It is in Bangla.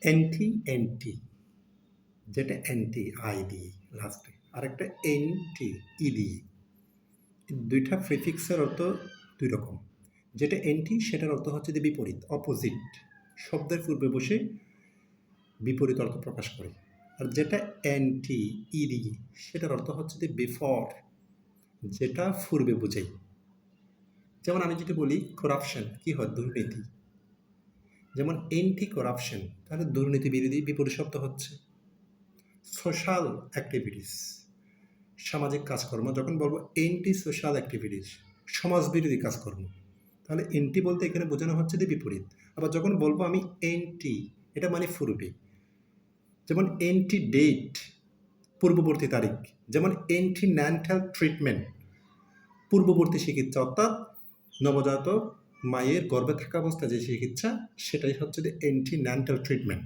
অ্যান্টি অ্যান্টি যেটা অ্যান্টি আই দিয়ে লাস্টে আরেকটা এনটি ই দুইটা প্রিফিক্সের অর্থ দুই রকম। যেটা এনটি সেটার অর্থ হচ্ছে যে বিপরীত অপোজিট শব্দের পূর্বে বসে বিপরীত অর্থ প্রকাশ করে। আর যেটা অ্যান্টি ই দিয়ে সেটার অর্থ হচ্ছে যে বিফর যেটা পূর্বে বোঝাই যেমন আমি যেটা বলি করাপশন কি হয় দুর্নীতি? যেমন এন্টি করাপশন তাহলে দুর্নীতি বিরোধী বিপরীত শব্দ হচ্ছে। সোশ্যাল অ্যাক্টিভিটিস সামাজিক কাজকর্ম, যখন বলব এন্টি সোশ্যাল অ্যাক্টিভিটিস সমাজ বিরোধী কাজকর্ম, তাহলে এন্টি বলতে এখানে বোঝানো হচ্ছে যে বিপরীত। আবার যখন বলব আমি এন্টি এটা মানে পূর্বে যেমন এন্টি ডেট পূর্ববর্তী তারিখ, যেমন এন্টি ন্যান্টাল ট্রিটমেন্ট পূর্ববর্তী চিকিৎসা, অর্থাৎ নবজাতক মায়ের গর্ভে থাকা অবস্থায় যে চিকিৎসা সেটাই হচ্ছে যে অ্যান্টি ন্যান্টাল ট্রিটমেন্ট